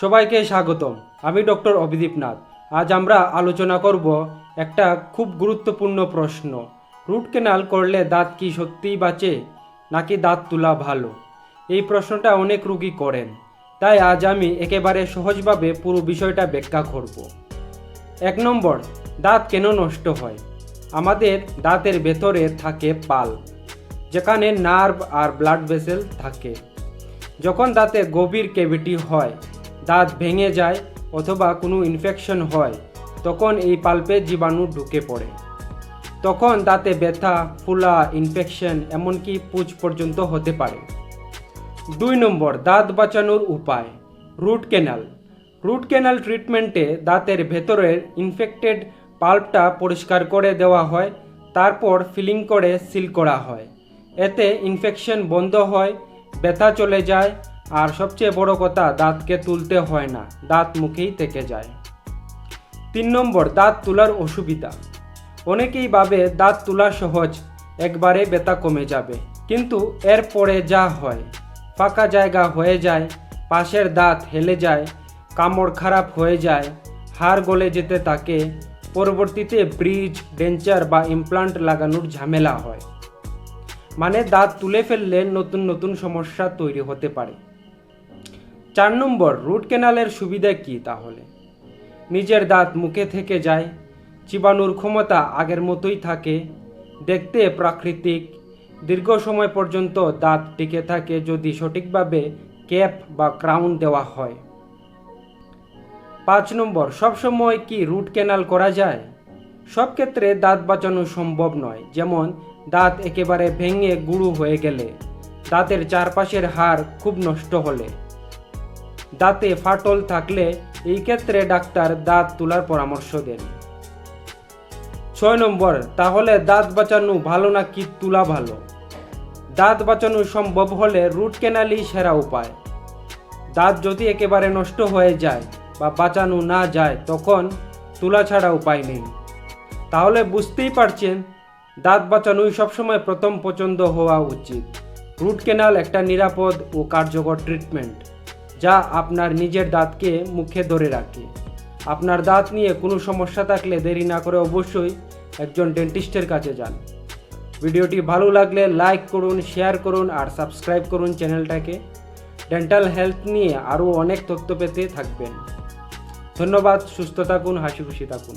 সবাইকে স্বাগতম। আমি ডক্টর অভিদীপ নাথ। আজ আমরা আলোচনা করব একটা খুব গুরুত্বপূর্ণ প্রশ্ন। রুট কেনাল করলে দাঁত কি সত্যিই বাঁচে, নাকি দাঁত তোলা ভালো? এই প্রশ্নটা অনেক রুগী করেন। তাই আজ আমি একেবারে সহজভাবে পুরো বিষয়টা ব্যাখ্যা করব। এক নম্বর, দাঁত কেন নষ্ট হয়? আমাদের দাঁতের ভেতরে থাকে পাল, যেখানে নার্ভ আর ব্লাড ভেসেল থাকে। যখন দাঁতে গভীর ক্যাভিটি হয় দাঁত ভেঙে যায় অথবা কোনো ইনফেকশন হয়, তখন এই পাল্পে জীবাণু ঢুকে পড়ে। তখন দাঁতে ব্যথা, ফুলা ইনফেকশন এমনকি পুজ পর্যন্ত হতে পারে। দুই নম্বর, দাঁত বাঁচানোর উপায় রুট ক্যানাল রুট ক্যানাল ট্রিটমেন্টে দাঁতের ভেতরের ইনফেক্টেড পাল্পটা পরিষ্কার করে দেওয়া হয়, তারপর ফিলিং করে সিল করা হয়। এতে ইনফেকশন বন্ধ হয়, ব্যথা চলে যায় আর সবচেয়ে বড় কথা, দাঁতকে তুলতে হয় না, দাঁত মুখেই থেকে যায়। তিন নম্বর, দাঁত তোলার অসুবিধা। অনেকেই ভাবে দাঁত তোলা সহজ, একবারে ব্যথা কমে যাবে। কিন্তু এরপরে যা হয়, ফাঁকা জায়গা হয়ে যায়, পাশের দাঁত হেলে যায়, কামড় খারাপ হয়ে যায়, হাড় গলে যেতে থাকে, পরবর্তীতে ব্রিজ, ডেঞ্চার বা ইমপ্লান্ট লাগানোর ঝামেলা হয়। মানে দাঁত তুলে ফেললে নতুন নতুন সমস্যা তৈরি হতে পারে। চার নম্বর রুট ক্যানালের সুবিধা কি তাহলে? নিজের দাঁত মুখে থেকে যায় চিবানোর ক্ষমতা আগের মতোই থাকে, দেখতে প্রাকৃতিক, দীর্ঘ সময় পর্যন্ত দাঁত টিকে থাকে যদি সঠিকভাবে ক্যাপ বা ক্রাউন দেওয়া হয়। পাঁচ নম্বর সবসময় কি রুট ক্যানাল করা যায়? সব ক্ষেত্রে দাঁত বাঁচানো সম্ভব নয়, যেমন দাঁত একেবারে ভেঙে গুঁড়ো হয়ে গেলে, দাঁতের চারপাশের হাড় খুব নষ্ট হলে। দাঁতে ফাটল থাকলে এই ক্ষেত্রে ডাক্তার দাঁত তোলার পরামর্শ দেন। ছয় নম্বর, তাহলে দাঁত বাঁচানো ভালো না কি তোলা ভালো? দাঁত বাঁচানো সম্ভব হলে রুট ক্যানালই সেরা উপায়। দাঁত যদি একেবারে নষ্ট হয়ে যায় বা বাঁচানো না যায়, তখন তোলা ছাড়া উপায় নেই। তাহলে বুঝতেই পারছেন, দাঁত বাঁচানোই সবসময় প্রথম পছন্দ হওয়া উচিত। রুট কেনাল একটা নিরাপদ ও কার্যকর ট্রিটমেন্ট। যা আপনার নিজের দাঁতকে মুখে ধরে রাখে। আপনার দাঁত নিয়ে কোনো সমস্যা থাকলে দেরি না করে অবশ্যই একজন ডেন্টিস্টের কাছে যান। ভিডিওটি ভালো লাগলে লাইক করুন, শেয়ার করুন আর সাবস্ক্রাইব করুন চ্যানেলটাকে। ডেন্টাল হেলথ নিয়ে আরও অনেক তথ্য পেতে থাকবেন। ধন্যবাদ, সুস্থ থাকুন, হাসি খুশি থাকুন।